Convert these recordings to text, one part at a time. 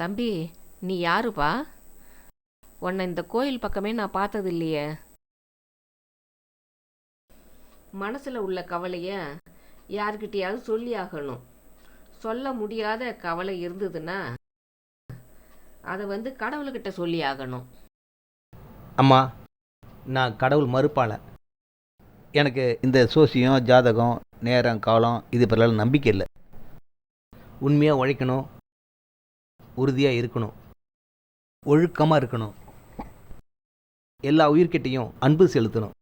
தம்பி நீ யாருப்பா? உன்னை இந்த கோயில் பக்கமே நான் பார்த்தது இல்லையே மனசில் உள்ள கவலையை யார்கிட்டையாவது சொல்லி ஆகணும் சொல்ல முடியாத கவலை இருந்ததுன்னா அதை வந்து கடவுள்கிட்ட சொல்லி ஆகணும் அம்மா நான் கடவுள் மறுப்பால. எனக்கு இந்த சோசியம் ஜாதகம் நேரம் காலம் இது பிறகு நம்பிக்கை இல்லை. உண்மையாக உழைக்கணும் உறுதியாக இருக்கணும். ஒழுக்கமாக இருக்கணும். எல்லா உயிர்கிட்டையும் அன்பு செலுத்தணும்.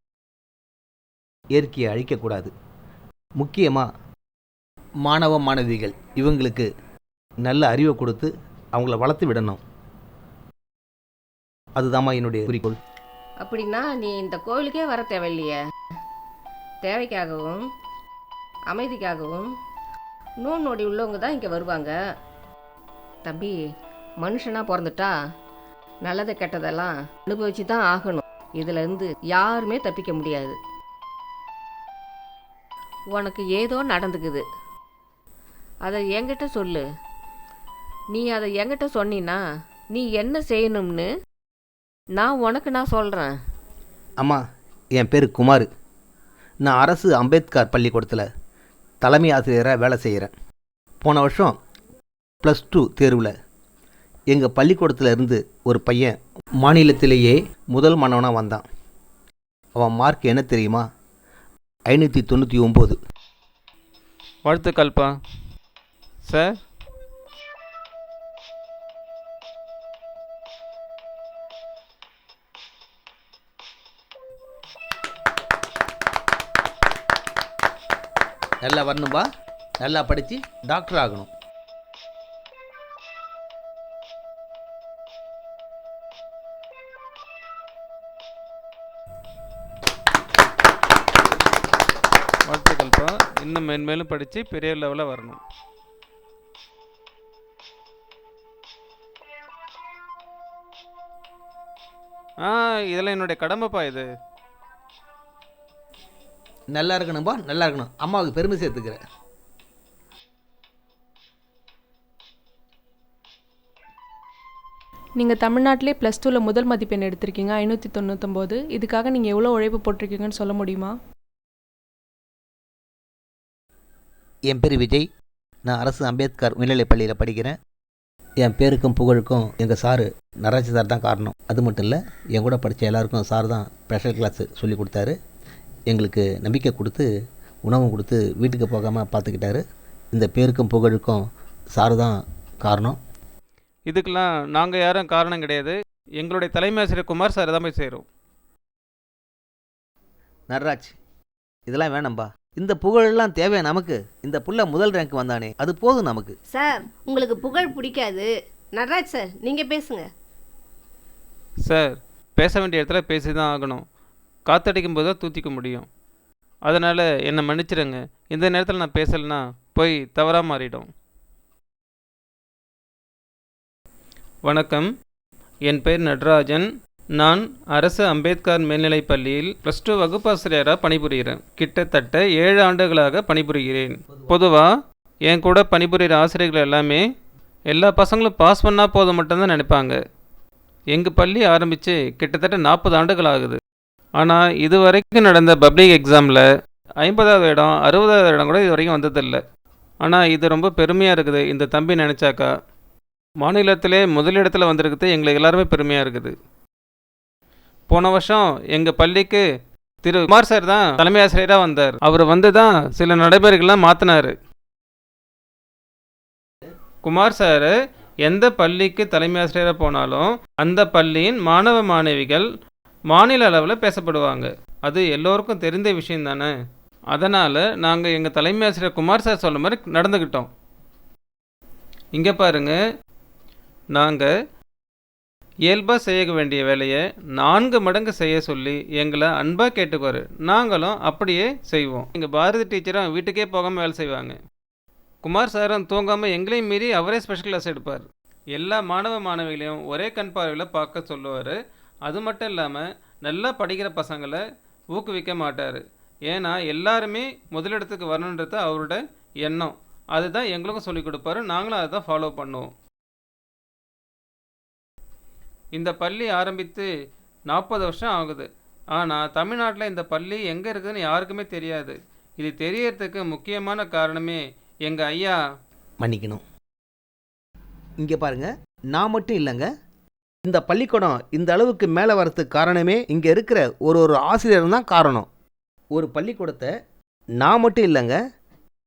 இயற்கையை அழிக்கக்கூடாது முக்கியமாக மாணவ மாணவிகள் இவங்களுக்கு நல்ல அறிவை கொடுத்து அவங்கள வளர்த்து விடணும். அதுதாம்மா என்னுடைய குறிக்கோள். அப்படின்னா நீ இந்த கோயிலுக்கே வர தேவையில்லையே. தேவைக்காகவும் அமைதிக்காகவும் நோன் நொடி உள்ளவங்க தான் இங்கே வருவாங்க. தம்பி மனுஷனாக பிறந்துட்டா நல்லது கெட்டதெல்லாம் அனுபவிச்சு தான் ஆகணும். இதுலேருந்து யாருமே தப்பிக்க முடியாது. உனக்கு ஏதோ நடந்துக்குது. அதை என்கிட்ட சொல்லு. நீ அதை என்கிட்ட சொன்னினா நீ என்ன செய்யணும்னு நான் உனக்கு நான் சொல்கிறேன் அம்மா என் பேர் குமார். நான் அரசு அம்பேத்கர் பள்ளிக்கூடத்தில் தலைமை ஆசிரியராக வேலை செய்கிறேன் போன வருஷம் ப்ளஸ் டூ தேர்வில். எங்கள் பள்ளிக்கூடத்தில் இருந்து ஒரு பையன் மாநிலத்திலேயே முதல் மாணவனாக வந்தான். அவன் மார்க் என்ன தெரியுமா? ஐநூற்றி தொண்ணூற்றி ஒம்பது வாழ்த்துக்கள்ப்பா சார் நல்லா வரணும்பா. நல்லா படித்து டாக்டர் ஆகணும். வாழ்த்துக்கள்ப்பா. இன்னும் மென்மேலும் படித்து பெரிய லெவலில் வரணும். ஆ இதெல்லாம் என்னுடைய கடமைப்பா இது. நல்லா இருக்கணும்பா நல்லா இருக்கணும். அம்மாவுக்கு பெருமை சேர்த்துக்கிறேன். நீங்கள் தமிழ்நாட்டிலே ப்ளஸ் டூவில் முதல் மதிப்பெண் எடுத்திருக்கீங்க ஐநூற்றி தொண்ணூத்தொம்போது. இதுக்காக நீங்கள் எவ்வளோ உழைப்பு போட்டிருக்கீங்கன்னு சொல்ல முடியுமா? என் பேர் விஜய். நான் அரசு அம்பேத்கர் உயர்நிலைப் பள்ளியில் படிக்கிறேன். என் பேருக்கும் புகழுக்கும் எங்கள் சாரு நடராஜ சார் தான் காரணம். அது மட்டும் இல்லை என் கூட படித்த எல்லாருக்கும் சார் தான் ஸ்பெஷல் கிளாஸ் சொல்லி கொடுத்தாரு. எங்களுக்கு நம்பிக்கை கொடுத்து உணவும் கொடுத்து வீட்டுக்கு போகாமல் பார்த்துக்கிட்டாரு இந்த பேருக்கும் புகழுக்கும் சார் தான் காரணம். இதுக்கெல்லாம் நாங்கள் யாரும் காரணம் கிடையாது. எங்களுடைய தலைமை ஆசிரியர் குமார் சார் தான் போய் சேரும். நடராஜ் இதெல்லாம் வேணாம்பா. இந்த புகழெல்லாம் தேவை நமக்கு. இந்த புள்ள முதல் ரேங்க் வந்தானே அது போதும் நமக்கு. சார் உங்களுக்கு புகழ் பிடிக்காது. நடராஜ் சார் நீங்கள் பேசுங்க. சார் பேச வேண்டிய இடத்துல பேசி தான் ஆகணும். காத்தடிக்கும் போது தான் தூத்திக்க முடியும். அதனால் என்னை மன்னிச்சிடுங்க இந்த நேரத்தில் நான் பேசலைன்னா போய் தவறாக மாறிடும். வணக்கம். என் பேர் நடராஜன். நான் அரசு அம்பேத்கர் மேல்நிலைப் பள்ளியில் ப்ளஸ் டூ வகுப்பாசிரியராக பணிபுரிகிறேன். கிட்டத்தட்ட ஏழு ஆண்டுகளாக பணிபுரிகிறேன். பொதுவாக என் கூட பணிபுரிகிற ஆசிரியர்கள் எல்லாமே எல்லா பசங்களும் பாஸ் பண்ணால் போதும் மட்டும்தான் நினைப்பாங்க. எங்கள் பள்ளி ஆரம்பித்து கிட்டத்தட்ட நாற்பது ஆண்டுகள் ஆகுது. ஆனால் இது வரைக்கும் நடந்த பப்ளிக் எக்ஸாமில் ஐம்பதாவது இடம் அறுபதாவது இடம் கூட இது வரைக்கும் வந்ததில்லை. ஆனால் இது ரொம்ப பெருமையாக இருக்குது இந்த தம்பி நினச்சாக்கா. மாநிலத்திலே முதலிடத்தில் வந்திருக்கிறது எங்களுக்கு எல்லாருமே பெருமையாக இருக்குது. போன வருஷம் எங்கள் பள்ளிக்கு திரு குமார் சார் தான் தலைமை ஆசிரியராக வந்தார். அவர் வந்து தான் சில நடைமுறைகள்லாம் மாற்றினார் குமார் சார் எந்த பள்ளிக்கு தலைமை ஆசிரியராக போனாலும் அந்த பள்ளியின் மாணவ மாணவிகள் மாநில அளவில் பேசப்படுவாங்க. அது எல்லோருக்கும் தெரிந்த விஷயம் தானே. அதனால் நாங்கள் எங்கள் தலைமை ஆசிரியர் குமார் சார் சொல்ல மாதிரி நடந்துக்கிட்டோம் இங்கே பாருங்க நாங்கள் இயல்பாக செய்ய வேண்டிய வேலையை நான்கு மடங்கு செய்ய சொல்லி எங்களை அன்பாக கேட்டுக்குவார் நாங்களும் அப்படியே செய்வோம். எங்கள் பாரதி டீச்சரும் வீட்டுக்கே போகாமல் வேலை செய்வாங்க. குமார் சாரும் தூங்காமல் எங்களையும் மீறி அவரே ஸ்பெஷல் கிளாஸ் எடுப்பார். எல்லா மாணவ மாணவிகளையும் ஒரே கண் பார்வையில் பார்க்க சொல்லுவார். அது மட்டும் இல்லாமல் நல்லா படிக்கிற பசங்களை ஊக்குவிக்க மாட்டார். ஏன்னா எல்லாருமே முதலிடத்துக்கு வரணுன்றது அவரோட எண்ணம். அதுதான் எங்களுக்கும் சொல்லிக் கொடுப்பாரு. நாங்களும் அதை தான் ஃபாலோ பண்ணுவோம். இந்த பள்ளி ஆரம்பித்து நாற்பது வருஷம் ஆகுது. ஆனால் தமிழ்நாட்டில் இந்த பள்ளி எங்கே இருக்குதுன்னு யாருக்குமே தெரியாது. இது தெரியறதுக்கு முக்கியமான காரணமே எங்கள் ஐயா. மன்னிக்கணும். இங்கே பாருங்க நான் மட்டும் இல்லைங்க. இந்த பள்ளிக்கூடம் இந்த அளவுக்கு மேலே வரதுக்கு காரணமே இங்கே இருக்கிற ஒரு ஒரு ஆசிரியரும் தான் காரணம். ஒரு பள்ளிக்கூடத்தை நான் மட்டும் இல்லைங்க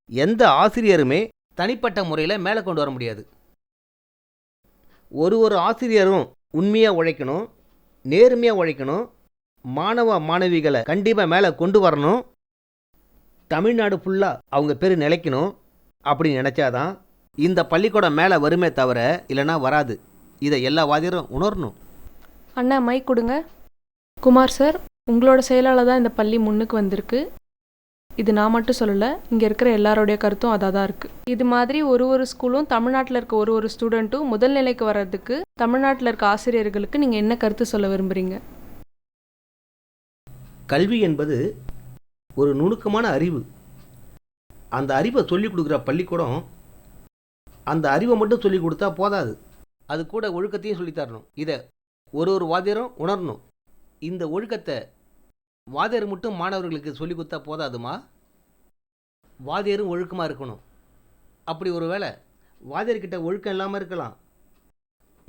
எந்த ஆசிரியருமே தனிப்பட்ட முறையில் மேலே கொண்டு வர முடியாது. ஒரு ஒரு ஆசிரியரும் உண்மையாக உழைக்கணும் நேர்மையாக உழைக்கணும் மாணவ மாணவிகளை கண்டிப்பாக மேலே கொண்டு வரணும். தமிழ்நாடு ஃபுல்லாக அவங்க பேர் நிலைக்கணும் அப்படின்னு நினச்சாதான் இந்த பள்ளிக்கூடம் மேலே வருமே தவிர இல்லைன்னா வராது. இதை எல்லா வாதியரும் உணரணும். அண்ணா மைக் கொடுங்க. குமார் சார் உங்களோட செயலால் தான் இந்த பள்ளி முன்னுக்கு வந்திருக்கு. இது நான் மட்டும் சொல்லலை இங்கே இருக்கிற எல்லாரோடைய கருத்தும் அதாக தான் இருக்குது இது மாதிரி ஒரு ஒரு ஸ்கூலும் தமிழ்நாட்டில் இருக்க ஒரு ஒரு ஸ்டூடெண்ட்டும் முதல் நிலைக்கு வர்றதுக்கு தமிழ்நாட்டில் இருக்க ஆசிரியர்களுக்கு நீங்கள் என்ன கருத்து சொல்ல விரும்புகிறீங்க கல்வி என்பது ஒரு நுணுக்கமான அறிவு. அந்த அறிவை சொல்லிக் கொடுக்குற பள்ளிக்கூடம் அந்த அறிவை மட்டும் சொல்லிக் கொடுத்தா போதாது. அது கூட ஒழுக்கத்தையும் சொல்லித்தரணும் இதை ஒரு ஒரு வாத்தியரும் உணரணும். இந்த ஒழுக்கத்தை வாத்தியர் மட்டும் மாணவர்களுக்கு சொல்லிக் கொடுத்தா போதாதுமா? வாத்தியரும் ஒழுக்கமாக இருக்கணும். அப்படி ஒரு வேளை வாத்தியர்கிட்ட ஒழுக்கம் இல்லாமல் இருக்கலாம்.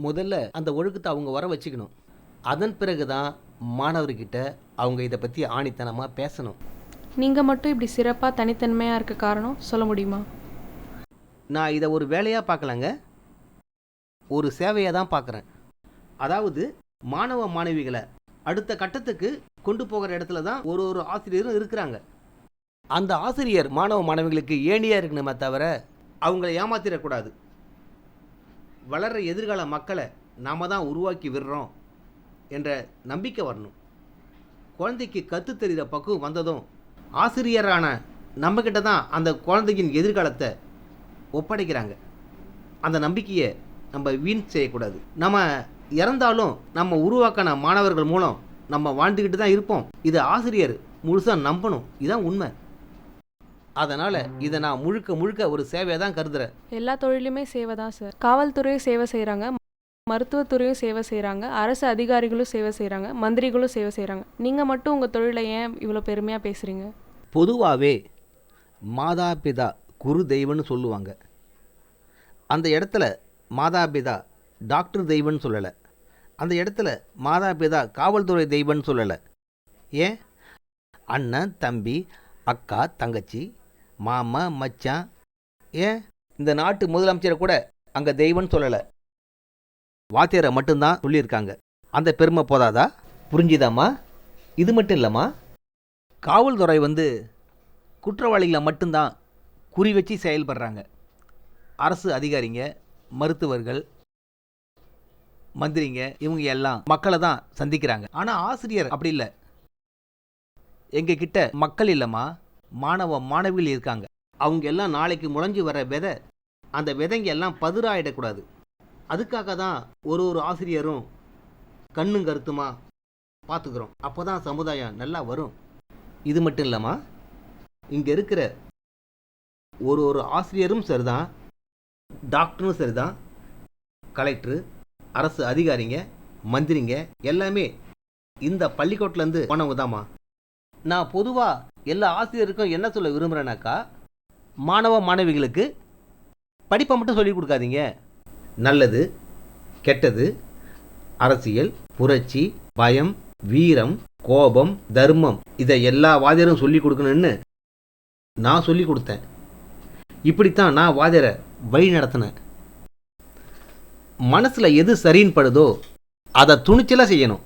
முதல்ல அந்த ஒழுக்கத்தை அவங்க வர வச்சுக்கணும். அதன் பிறகு தான் மாணவர்கிட்ட அவங்க இதை பற்றி ஆணித்தனமாக பேசணும். நீங்கள் மட்டும் இப்படி சிறப்பாக தனித்தன்மையாக இருக்க காரணம் சொல்ல முடியுமா? நான் இதை ஒரு வேலையாக பார்க்கலங்க. ஒரு சேவையாக தான் பார்க்குறேன். அதாவது மாணவ மாணவிகளை அடுத்த கட்டத்துக்கு கொண்டு போகிற இடத்துல தான் ஒரு ஒரு ஆசிரியரும் இருக்கிறாங்க. அந்த ஆசிரியர் மாணவ மாணவிகளுக்கு ஏணியாக இருக்கணுமே தவிர அவங்கள ஏமாத்திடக்கூடாது. வளர்கிற எதிர்கால மக்களை நாம் தான் உருவாக்கி விடுறோம் என்ற நம்பிக்கை வரணும். குழந்தைக்கு கற்று தெரிகிற பக்குவம் வந்ததும் ஆசிரியரான நம்மக்கிட்ட தான் அந்த குழந்தையின் எதிர்காலத்தை ஒப்படைக்கிறாங்க. அந்த நம்பிக்கையை நம்ம வீண் செய்யக்கூடாது. நம்ம இறந்தாலும் நம்ம உருவாக்கின மாணவர்கள் மூலம் நம்ம வாழ்ந்துக்கிட்டு தான் இருப்போம். இதை ஆசிரியர் முழுசாக நம்பணும். இதுதான் உண்மை. அதனால் இதை நான் முழுக்க முழுக்க ஒரு சேவையாக தான் கருதுகிறேன் எல்லா தொழிலுமே சேவை தான் சார். காவல்துறையும் சேவை செய்கிறாங்க மருத்துவத்துறையும் சேவை செய்கிறாங்க அரசு அதிகாரிகளும் சேவை செய்கிறாங்க மந்திரிகளும் சேவை செய்கிறாங்க நீங்கள் மட்டும் உங்கள் தொழிலை ஏன் இவ்வளோ பெருமையாக பேசுகிறீங்க பொதுவாகவே மாதா பிதா குரு தெய்வம்னு சொல்லுவாங்க. அந்த இடத்துல மாதா பிதா டாக்டர் தெய்வம்னு சொல்லலை. அந்த இடத்துல மாதா பிதா காவல்துறை தெய்வம்னு சொல்லலை. ஏன்? அண்ணன் தம்பி அக்கா தங்கச்சி மாமா மச்சான். ஏன்? இந்த நாட்டு முதலமைச்சரை கூட அங்கே தெய்வம்னு சொல்லலை. வாத்தியாரை மட்டும்தான் சொல்லியிருக்காங்க. அந்த பெருமை போதாதா? புரிஞ்சுதாம்மா? இது மட்டும் இல்லைம்மா. காவல்துறை வந்து குற்றவாளிகளை மட்டும்தான் குறி வச்சு செயல்படுறாங்க. அரசு அதிகாரிங்க மருத்துவர்கள் மந்திரிங்க இவங்க எல்லாம் மக்களை தான் சந்திக்கிறாங்க. ஆனால் ஆசிரியர் அப்படி இல்லை. எங்கள் கிட்ட மக்கள் இல்லைம்மா மாணவ மாணவிகள் இருக்காங்க. அவங்க எல்லாம் நாளைக்கு முளைஞ்சு வர விதை அந்த விதைங்க எல்லாம் பதிராயிடக்கூடாது. அதுக்காக தான் ஒரு ஒரு ஆசிரியரும் கண்ணும் கருத்துமா பார்த்துக்கிறோம் அப்போ தான் சமுதாயம் நல்லா வரும். இது மட்டும் இல்லைம்மா இங்கே இருக்கிற ஒரு ஒரு ஆசிரியரும் சரிதான் டாக்டரும் சரிதான் கலெக்டரு அரசு அதிகாரிங்க மந்திரிங்க எல்லாமே இந்த பள்ளிக்கூட்டிலேருந்து போனவங்க தாம்மா நான் பொதுவாக எல்லா ஆசிரியருக்கும் என்ன சொல்ல விரும்புகிறேனாக்கா மாணவ மாணவிகளுக்கு படிப்பை மட்டும் சொல்லிக் கொடுக்காதீங்க. நல்லது கெட்டது அரசியல் புரட்சி பயம் வீரம் கோபம் தர்மம் இதை எல்லா வாதியரும் சொல்லிக் கொடுக்கணும்னு நான் சொல்லிக் கொடுத்தேன். இப்படித்தான் நான் வாதியரை வழி நடத்தினேன். மனசில் எது சரின்னு படுதோ அதை துணிச்சலாக செய்யணும்.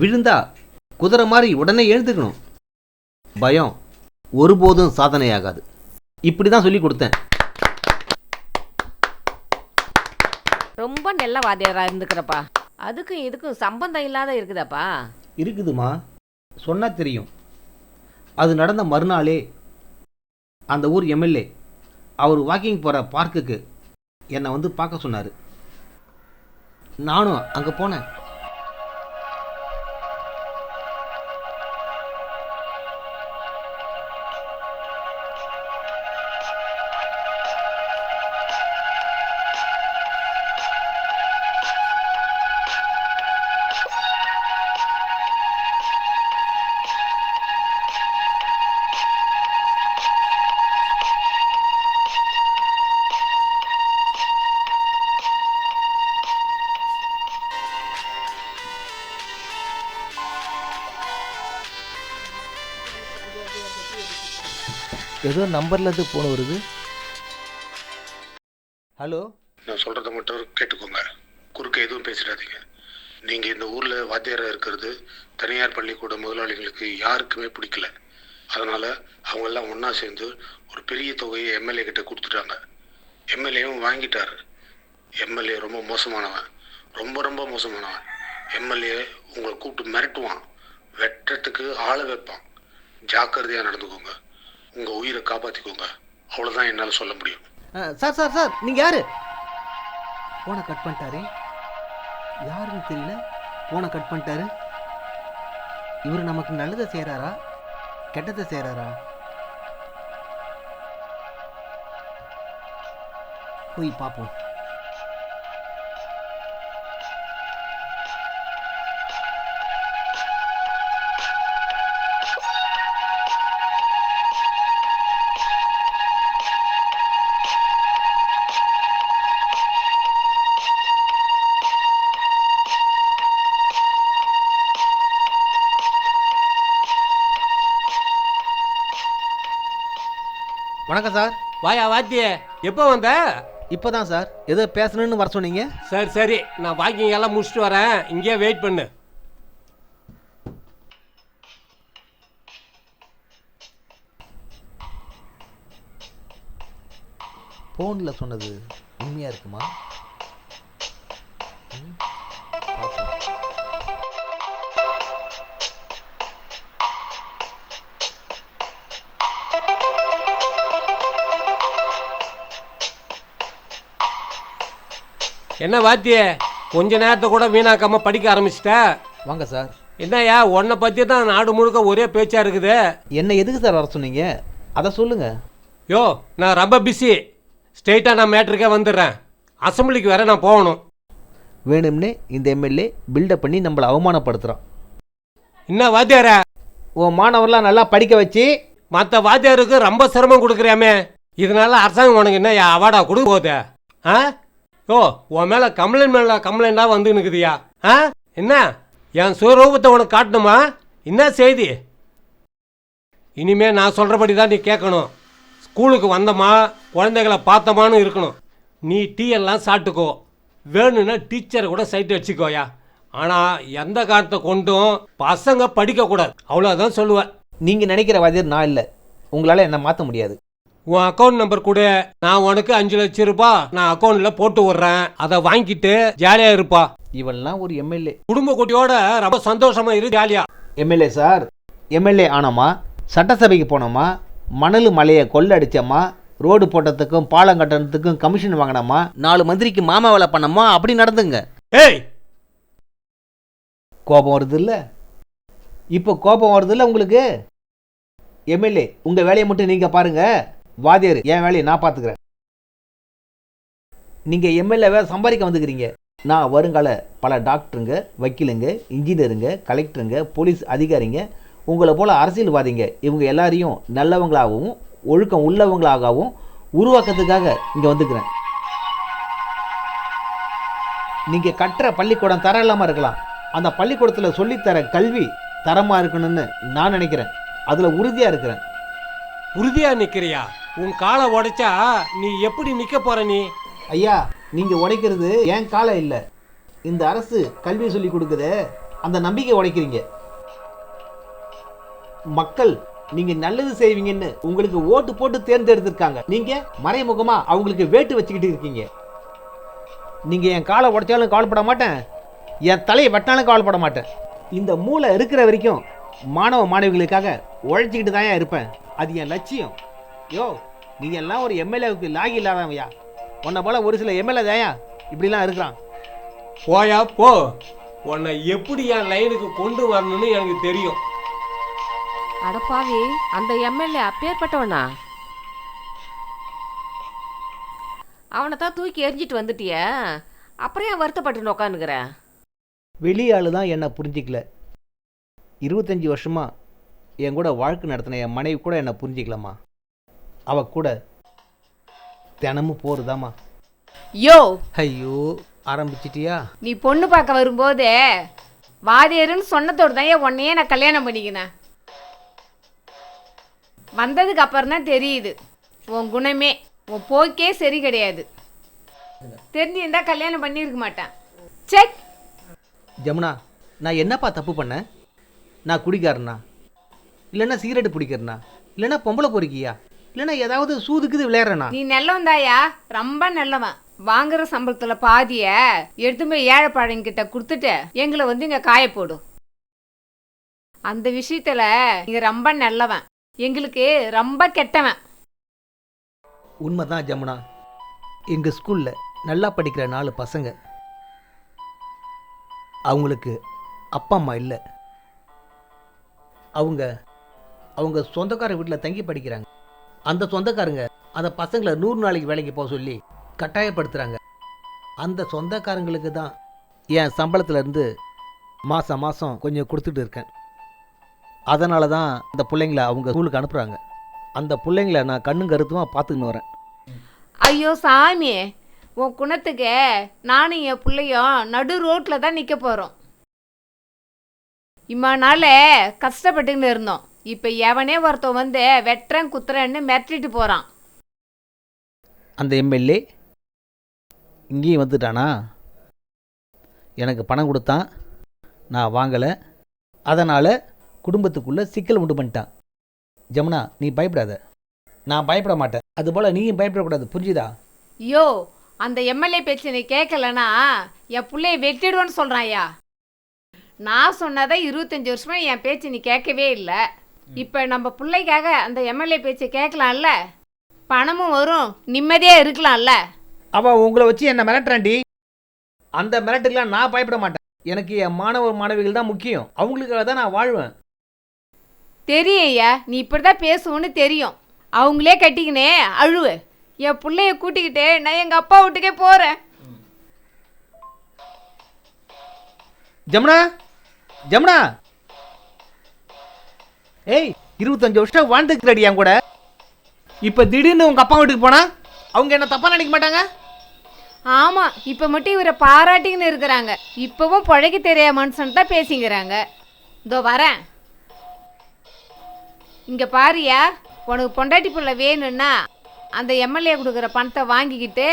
விழுந்தா குதிரை மாதிரி உடனே எழுந்துக்கணும். பயம் ஒருபோதும் சாதனையாகாது. இப்படி தான் சொல்லி கொடுத்தேன். ரொம்ப நல்ல வாத்தியாரா இருந்துக்கிறப்பா. அதுக்கும் இதுக்கும் சம்பந்தம் இல்லாத இருக்குதாப்பா. இருக்குதுமா சொன்னால் தெரியும். அது நடந்த மறுநாளே அந்த ஊர் எம்எல்ஏ அவர் வாக்கிங் போகிற பார்க்குக்கு என்னை வந்து பார்க்க சொன்னார். நானும் அங்கே போனேன். ஏதோ நம்பர்லேருந்து போன வருது. ஹலோ நான் சொல்கிறத மட்டும் கேட்டுக்கோங்க. குறுக்க எதுவும் பேசிடாதீங்க. நீங்கள் இந்த ஊரில் வாத்தியாராக இருக்கிறது தனியார் பள்ளிக்கூட முதலாளிகளுக்கு யாருக்குமே பிடிக்கல. அதனால் அவங்கெல்லாம் ஒன்றா சேர்ந்து ஒரு பெரிய தொகையை எம்எல்ஏ கிட்ட கொடுத்துட்டாங்க. எம்எல்ஏவும் வாங்கிட்டாரு. எம்எல்ஏ ரொம்ப மோசமானவன். ரொம்ப ரொம்ப மோசமானவன். எம்எல்ஏ உங்களை கூப்பிட்டு மிரட்டுவான். வெட்டுறதுக்கு ஆளை வைப்பான். ஜாக்கிரதையாக நடந்துக்கோங்க. உங்கள் உயிரை காப்பாற்றிக்கோங்க அவ்வளோதான் என்னால் சொல்ல முடியும். சார் சார் சார் நீங்கள் யாரு? ஃபோனை கட் பண்ணிட்டாரு. யாருன்னு தெரியல. ஃபோனை கட் பண்ணிட்டாரு. இவர் நமக்கு நல்லதை செய்கிறாரா கெட்டதை செய்கிறாரா போய் பார்ப்போம் வணக்கம் சார். வாயா வாத்திய. எப்போ வந்த? இப்போ தான் சார். ஏதோ பேசணும்னு வர சொன்னீங்க. சரி சரி. நான் வாக்கிங் எல்லாம் முடிச்சுட்டு வரேன். இங்கேயே வெயிட் பண்ணு. ஃபோனில் சொன்னது உண்மையாக இருக்குமா? என்ன வாத்திய கொஞ்ச நேரத்தை கூட வீணாக்காம படிக்க ஆரம்பிச்சிட்ட? வாங்க சார். என்னய்யா உன்னை பற்றி தான் நாடு முழுக்க ஒரே பேச்சாக இருக்குது? என்ன எதுக்கு சார் வர சொன்னீங்க? அதை சொல்லுங்கள் யோ நான் ரொம்ப பிஸி ஸ்ட்ரெயிட்டாக நான் மேட்ருக்கே வந்துடுறேன். அசம்பிளிக்கு வேற நான் போகணும். வேணும்னே இந்த எம்எல்ஏ பில்டப் பண்ணி நம்மளை அவமானப்படுத்துகிறான் என்ன வாத்தியார? உன் மாணவர்லாம் நல்லா படிக்க வச்சு. மற்ற வாத்தியாருக்கு ரொம்ப சிரமம் கொடுக்குறியாமே. இதனால அரசாங்கம் உனக்கு என்ன அவார்டா கொடுக்க போகுது? ஆ? ஓ உன் மேலே கம்ப்ளைண்ட் மேலே கம்ப்ளைண்டாக வந்து நிற்குதியா ஆ? என்ன? என் சுயரூபத்தை உனக்கு காட்டணுமா? என்ன செய்தி? இனிமே நான் சொல்கிறபடி தான் நீ கேட்கணும். ஸ்கூலுக்கு வந்தோமா? குழந்தைகளை பார்த்தமான்னு இருக்கணும். நீ டீ எல்லாம் சாப்பிட்டுக்கோ. வேணும்னா டீச்சரை கூட சைட்டு வச்சுக்கோயா. ஆனால் எந்த காரணத்தை கொண்டும் பசங்க படிக்கக்கூடாது. அவ்வளோதான் சொல்லுவேன். நீங்கள் நினைக்கிற வாத்தியார் நான் இல்லை. உங்களால் என்னை மாற்ற முடியாது. உன் அக்கௌண்ட் நம்பர் கொடு நான் உனக்கு அஞ்சு லட்சம் ரூபாய் நான் அக்கௌண்ட்ல போட்டு விடுறேன். அதை வாங்கிட்டு ஜாலியா இருப்பா. இவன்லாம் ஒரு எம்எல்ஏ குடும்ப குட்டியோட ரொம்ப சந்தோஷமா இரு ஜாலியா எம்எல்ஏ சார். எம்எல்ஏ ஆனோமா? சட்டசபைக்கு போனோமா? மணல் மலையை கொள்ளடிச்சோமா? ரோடு போட்டதுக்கும் பாலம் கட்டணத்துக்கும் கமிஷன் வாங்கினோமா? நாலு மந்திரிக்கு மாமா வேலை பண்ணோமா? அப்படி நடந்துங்க. ஏய்! கோபம் வருது இல்லை இப்போ கோபம் வருது இல்லை உங்களுக்கு எம்எல்ஏ உங்கள் வேலையை மட்டும் நீங்கள் பாருங்க. வாத்தியார் என் வேலையை நான் பார்த்துக்கிறேன். நீங்கள் எம்எல்ஏவை சம்பாதிக்க வந்துக்கிறீங்க. நான் வருங்கால பல டாக்டருங்க வக்கீலுங்க இன்ஜினியருங்க கலெக்டருங்க போலீஸ் அதிகாரிங்க உங்களை போல் அரசியல்வாதிங்க இவங்க எல்லாரையும் நல்லவங்களாகவும் ஒழுக்கம் உள்ளவங்களாகவும் உருவாக்கத்துக்காக இங்கே வந்துக்கிறேன். நீங்கள் கட்டுற பள்ளிக்கூடம் தரம் இல்லாமல் இருக்கலாம். அந்த பள்ளிக்கூடத்தில் சொல்லித்தர கல்வி தரமாக இருக்கணும்னு நான் நினைக்கிறேன். அதில் உறுதியாக இருக்கிறேன். உறுதியாக நிற்கிறியா உன் காலை உடைச்சா நீ எப்படி நிற்க போற நீ? ஐயா நீங்கள் உடைக்கிறது என் காலம் இல்லை. இந்த அரசு கல்வி சொல்லி கொடுக்குதே அந்த நம்பிக்கை உடைக்கிறீங்க. மக்கள் நீங்க நல்லது செய்வீங்கன்னு உங்களுக்கு ஓட்டு போட்டு தேர்ந்தெடுத்திருக்காங்க. நீங்க மறைமுகமா அவங்களுக்கு வேட்டு வச்சுக்கிட்டு இருக்கீங்க. நீங்க என் காலை உடைச்சாலும் கவலைப்பட மாட்டேன். என் தலையை வெட்டினாலும் கவலைப்பட மாட்டேன். இந்த மூளை இருக்கிற வரைக்கும் மாணவ மாணவிகளுக்காக உழைச்சிக்கிட்டு தான் இருப்பேன். அது என் லட்சியம். யோ நீ எல்லாம் ஒரு எம்எல்ஏவுக்கு லாகி இல்லாதவையா உன்னை போல ஒரு சில எம்எல்ஏ தாயா இப்படிலாம் இருக்கிறான். போயா போ. உன்னை எப்படி என் லைனுக்கு கொண்டு வரணும்னு எனக்கு தெரியும். அடப்பாவி அந்த எம்எல்ஏ அப்பேற்பட்டவனா? அவனை தான் தூக்கி எறிஞ்சிட்டு வந்துட்டிய. அப்புறம் ஏன் வருத்தப்பட்டு உட்காந்துக்கிற வெளியாள் தான் என்னை புரிஞ்சிக்கல. இருபத்தஞ்சி வருஷமா என் கூட வாழ்க்கை நடத்தின என் மனைவி கூட என்னை புரிஞ்சிக்கலம்மா. அவ கூட தினமும் போகிறதாம்மா யோ! ஐயோ ஆரம்பிச்சிட்டியா? நீ பொண்ணு பார்க்க வரும்போதே வாதியருன்னு சொன்னதோடு தான் உன்னையே நான் கல்யாணம் பண்ணிக்கினேன். வந்ததுக்கு அப்புறம் தான் தெரியுது. உன் குணமே உன் போக்கே சரி கிடையாது. தெரிஞ்சிருந்தா கல்யாணம் பண்ணியிருக்க மாட்டேன். செக்! ஜமுனா நான் என்னப்பா தப்பு பண்ணேன் நான் குடிக்காரனா இல்லைன்னா சிகரெட்டு பிடிக்கிறனா? இல்லைன்னா பொம்பளை பொறுக்கியா? இல்லைன்னா ஏதாவது சூதுக்குது விளையாடுறேனா? நீ நல்லவன் தாயா? ரொம்ப நல்லவன். வாங்குற சம்பளத்துல பாதிய எடுத்து போய் ஏழைப்பாழைங்கிட்ட கொடுத்துட்டு எங்களை வந்து இங்க காய போடு. அந்த விஷயத்துல நீங்க ரொம்ப நல்லவன். எங்களுக்கு ரொம்ப கெட்டவன். உண்மைதான் ஜமுனா. எங்கள் ஸ்கூலில் நல்லா படிக்கிற நாலு பசங்க. அவங்களுக்கு அப்பா அம்மா இல்லை. அவங்க அவங்க சொந்தக்கார வீட்டில் தங்கி படிக்கிறாங்க. அந்த சொந்தக்காரங்க அந்த பசங்களை நூறு நாளைக்கு வேலைக்கு போக சொல்லி கட்டாயப்படுத்துகிறாங்க அந்த சொந்தக்காரங்களுக்கு தான் என் சம்பளத்துலேருந்து மாதம் மாதம் கொஞ்சம் கொடுத்துட்டு இருக்கேன். அதனால தான் அந்த பிள்ளைங்கள அவங்க ஸ்கூலுக்கு அனுப்புகிறாங்க அந்த பிள்ளைங்கள நான் கண்ணும் கருத்துமாக பார்த்துக்கின்னு வரேன். ஐயோ சாமி உன் குணத்துக்கு நானும் என் பிள்ளையும் நடு ரோட்டில் தான் நிற்க போகிறோம் இம்மா நாள் கஷ்டப்பட்டுன்னு இருந்தோம். இப்ப எவனே ஒருத்தன் வந்து வெட்டுறேன் குத்துறேன்னு மிரட்டிட்டு போறான். அந்த எம்எல்ஏ இங்கேயும் வந்துட்டானா? எனக்கு பணம் கொடுத்தான் நான் வாங்கலை. அதனால் குடும்பத்துக்குள்ளே சிக்கல் உண்டு பண்ணிட்டான். ஜமுனா நீ பயப்படாத. நான் பயப்பட மாட்டேன். அதுபோல் நீயும் பயப்படக்கூடாது. புரிஞ்சுதா? ஐயோ அந்த எம்எல்ஏ பேச்சு நீ கேட்கலனா என் பிள்ளைய வெட்டிடுவேன்னு சொல்றான் ஐயா நான் சொன்னதை இருபத்தஞ்சி வருஷமா என் பேச்சு நீ கேட்கவே இல்லை. இப்போ நம்ம பிள்ளைக்காக அந்த எம்எல்ஏ பேச்சை கேட்கலாம்ல? பணமும் வரும் நிம்மதியா இருக்கலாம்ல? அவன் உங்களை வச்சு என்னை மிரட்டுறான்டி. அந்த மிரட்டுக்கெல்லாம் நான் பயப்பட மாட்டேன். எனக்கு என் மாணவர் மாணவிகள் தான் முக்கியம். அவங்களுக்காக தான் நான் வாழ்வேன். தெரியும் ஐயா நீ இப்படிதான் பேசுவோன்னு தெரியும். அவங்களே கட்டிக்கினே அழுவு. என் பிள்ளைய கூட்டிக்கிட்டு நான் எங்க அப்பா வீட்டுக்கே போறேன். ஜமுனா? ஜமுனா? ஏய் இருபத்தஞ்சு வருஷம் வாழ்ந்துக்கிறடி என் கூட. இப்போ திடீர்னு உங்கள் அப்பா வீட்டுக்கு போனா அவங்க என்ன தப்பாக நினைக்க மாட்டாங்க? ஆமாம் இப்போ மட்டும் இவரை பாராட்டிக்கின்னு இருக்கிறாங்க. இப்போவும் பழகி தெரியாத மனுஷன் தான் பேசிக்கிறாங்க. இதோ வரேன். இங்கே பாரியா உனக்கு பொண்டாட்டி பிள்ளை வேணும்னா அந்த எம்எல்ஏ கொடுக்குற பணத்தை வாங்கிக்கிட்டு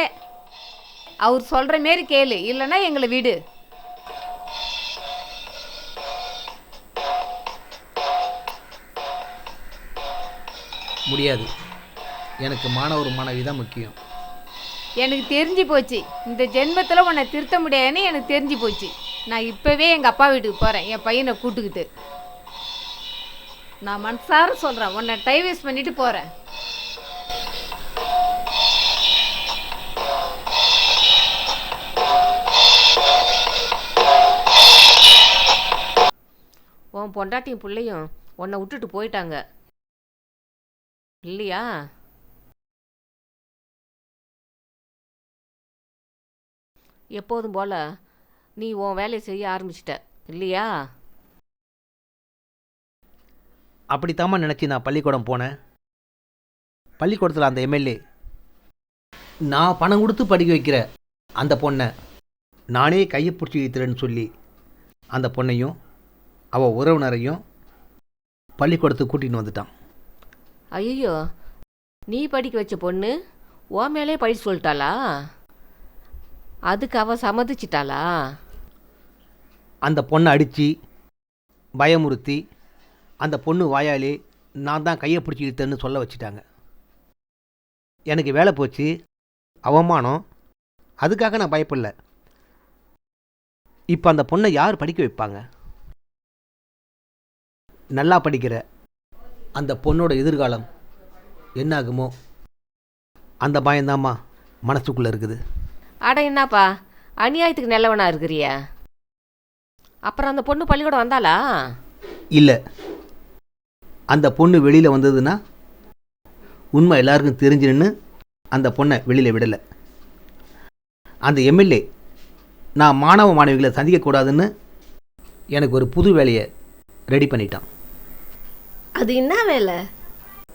அவர் சொல்கிற மாரி கேளு இல்லைன்னா எங்களை வீடு. முடியாது. எனக்கு மாணவர் மாணவி தான் முக்கியம். எனக்கு தெரிஞ்சு போச்சு. இந்த ஜென்மத்தில் உன்னை திருத்த முடியாதுன்னு எனக்கு தெரிஞ்சு போச்சு. நான் இப்போவே எங்கள் அப்பா வீட்டுக்கு போகிறேன் என் பையனை கூட்டுக்கிட்டு. நான் மனசார சொல்கிறேன் உன்னை டைவர்ஸ் பண்ணிட்டு போகிறேன் உன் பொண்டாட்டியும் பிள்ளையும் உன்னை விட்டுட்டு போயிட்டாங்க. இல்லையா? எப்போதும் போல நீ உன் வேலையை செய்ய ஆரம்பிச்சிட்ட இல்லையா? அப்படித்தாம்மா நினச்சி நான் பள்ளிக்கூடம் போனேன். பள்ளிக்கூடத்தில் அந்த எம்எல்ஏ நான் பணம் கொடுத்து படிக்க வைக்கிற அந்த பொண்ணை நானே கையை பிடிச்சி வைக்கிறேன்னு சொல்லி அந்த பொண்ணையும் அவள் உறவினரையும் பள்ளிக்கூடத்துக்கு கூட்டின்னு வந்துட்டான். ஐயோ நீ படிக்க வச்ச பொண்ணு உன் மேலே படிச்சு சொல்லிட்டாளா? அதுக்கு அவ சம்மதிச்சிட்டாளா? அந்த பொண்ணை அடித்து பயமுறுத்தி அந்த பொண்ணு வாயாலே நான் தான் கையை பிடிச்சி இழுத்தேன்னு சொல்ல வச்சுட்டாங்க. எனக்கு வேலை போச்சு அவமானம் அதுக்காக நான் பயப்படல. இப்போ அந்த பொண்ணை யார் படிக்க வைப்பாங்க? நல்லா படிக்கிற அந்த பொண்ணோட எதிர்காலம் என்ன ஆகுமோ அந்த பயம்தாம்மா மனசுக்குள்ளே இருக்குது. அட என்னப்பா? அநியாயத்துக்கு நல்லவனா இருக்கிறியா? அப்புறம் அந்த பொண்ணு பள்ளிக்கூடம் வந்தாளா? இல்லை. அந்த பொண்ணு வெளியில் வந்ததுன்னா உண்மை எல்லாருக்கும் தெரிஞ்சுன்னு அந்த பொண்ணை வெளியில் விடலை. அந்த எம்எல்ஏ நான் மாணவ மாணவிகளை சந்திக்கக்கூடாதுன்னு எனக்கு ஒரு புது வேலையை ரெடி பண்ணிட்டான். அது என்ன வேலை?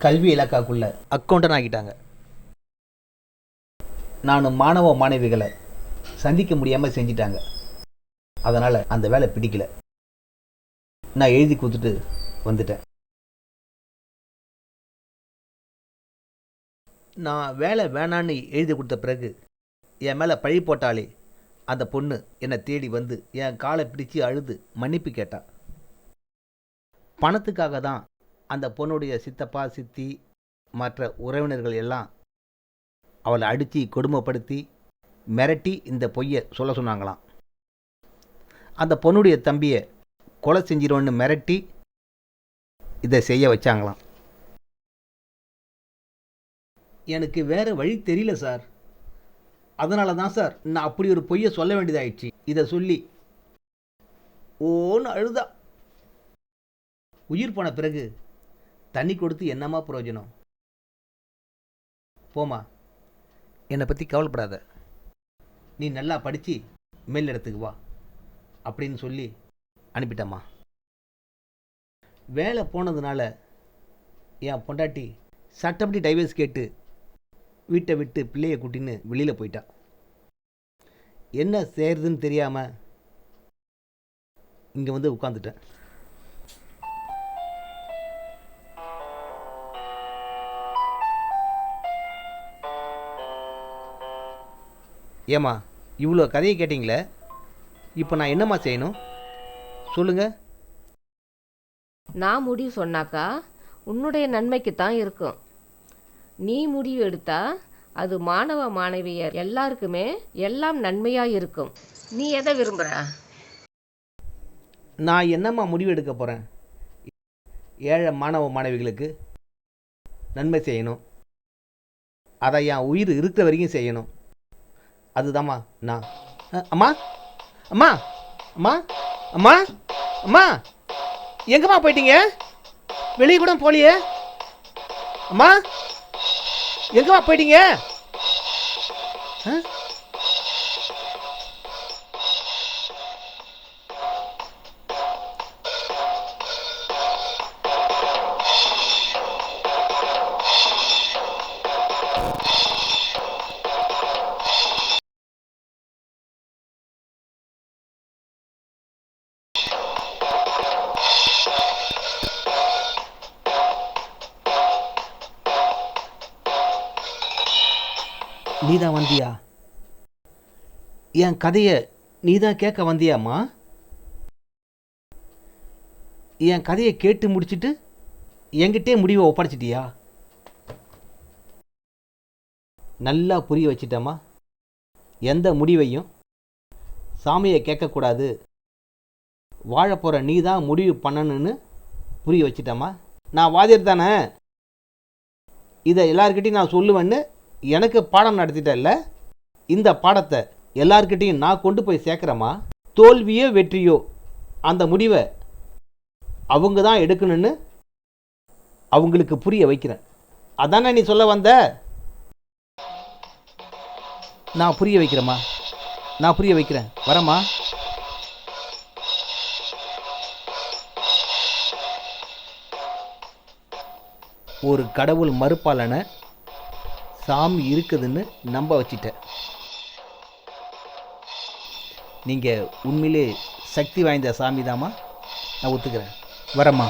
கல்வி இலாக்காக்குள்ள அக்கௌண்டன் ஆகிட்டாங்க நான் மாணவ மாணவிகளை சந்திக்க முடியாமல் செஞ்சிட்டாங்க. அதனால் அந்த வேலை பிடிக்கல. நான் எழுதி கொடுத்துட்டு வந்துட்டேன். நான் வேலை வேணான்னு எழுதி கொடுத்த பிறகு என் மேலே பழி போட்டாலே அந்த பொண்ணு என்னை தேடி வந்து என் காலை பிடிச்சு அழுது மன்னிப்பு கேட்டா. பணத்துக்காக தான் அந்த பொண்ணுடைய சித்தப்பா சித்தி மற்ற உறவினர்கள் எல்லாம் அவளை அடித்து கொடுமைப்படுத்தி மிரட்டி இந்த பொய்யை சொல்ல சொன்னாங்களாம். அந்த பொண்ணுடைய தம்பியை கொலை செஞ்சிருவோன்னு மிரட்டி இதை செய்ய வச்சாங்களாம். எனக்கு வேறு வழி தெரியல சார். அதனால தான் சார் நான் அப்படி ஒரு பொய்யை சொல்ல வேண்டியதாயிடுச்சு. இதை சொல்லி ஓன்னு அழுதா. உயிர் போன பிறகு தண்ணி கொடுத்து என்னம்மா பிரயோஜனம் போமா என்னை பற்றி கவலைப்படாத. நீ நல்லா படித்து மேல் இடத்துக்கு வா. அப்படின்னு சொல்லி அனுப்பிட்டம்மா. வேலை போனதுனால என் பொண்டாட்டி சட்டப்படி டைவர்ஸ் கேட்டு வீட்டை விட்டு பிள்ளையை கூட்டின்னு வெளியில் போயிட்டா. என்ன செய்யறதுன்னு தெரியாமல் இங்கே வந்து உட்காந்துட்டேன் ஏம்மா இவ்வளோ கதையை கேட்டிங்களே இப்போ நான் என்னம்மா செய்யணும்? சொல்லுங்கள் நான் முடிவு சொன்னாக்கா உன்னுடைய நன்மைக்கு தான் இருக்கும். நீ முடிவு எடுத்தா அது மாணவ மாணவியர் எல்லாருக்குமே எல்லாம் நன்மையாக இருக்கும். நீ எதை விரும்புகிற நான் என்னம்மா முடிவு எடுக்க போகிறேன் ஏழை மாணவ மாணவிகளுக்கு நன்மை செய்யணும். அதை என் உயிர் இருக்கிற வரைக்கும் செய்யணும். அதுதாம்மா நான். அம்மா? அம்மா? அம்மா? அம்மா? அம்மா? எங்கம்மா போயிட்டீங்க? வெளியே கூட போலியே. அம்மா? எங்கம்மா போயிட்டீங்க? ஆ நீ தான் வந்தியா? என் கதையை நீ தான் கேட்க வந்தியாம்மா? என் கதையை கேட்டு முடிச்சுட்டு என்கிட்டே முடிவை ஒப்படைச்சிட்டியா? நல்லா புரிய வச்சிட்டம்மா. எந்த முடிவையும் சாமியை கேட்கக்கூடாது. வாழப்போகிற நீ தான் முடிவு பண்ணணும்னு புரிய வச்சிட்டம்மா. நான் வாதியர் தானே? இதை எல்லாருக்கிட்டையும் நான் சொல்லுவேன்னு எனக்கு பாடம் நடத்திட்டல்ல இந்த பாடத்தை எல்லார்கிட்டையும் நான் கொண்டு போய் சேர்க்குறேம்மா. தோல்வியோ வெற்றியோ அந்த முடிவை அவங்க தான் எடுக்கணும்னு அவங்களுக்கு புரிய வைக்கிறேன். அதானே நீ சொல்ல வந்த? நான் புரிய வைக்கிறேம்மா. நான் புரிய வைக்கிறேன். வரேம்மா. ஒரு கடவுள் மறுப்பாளனை சாமி இருக்குதுன்னு நம்ப வச்சிட்டேன் நீங்கள் உண்மையிலே சக்தி வாய்ந்த சாமி தாம்மா நான் ஒத்துக்கிறேன். வரேம்மா.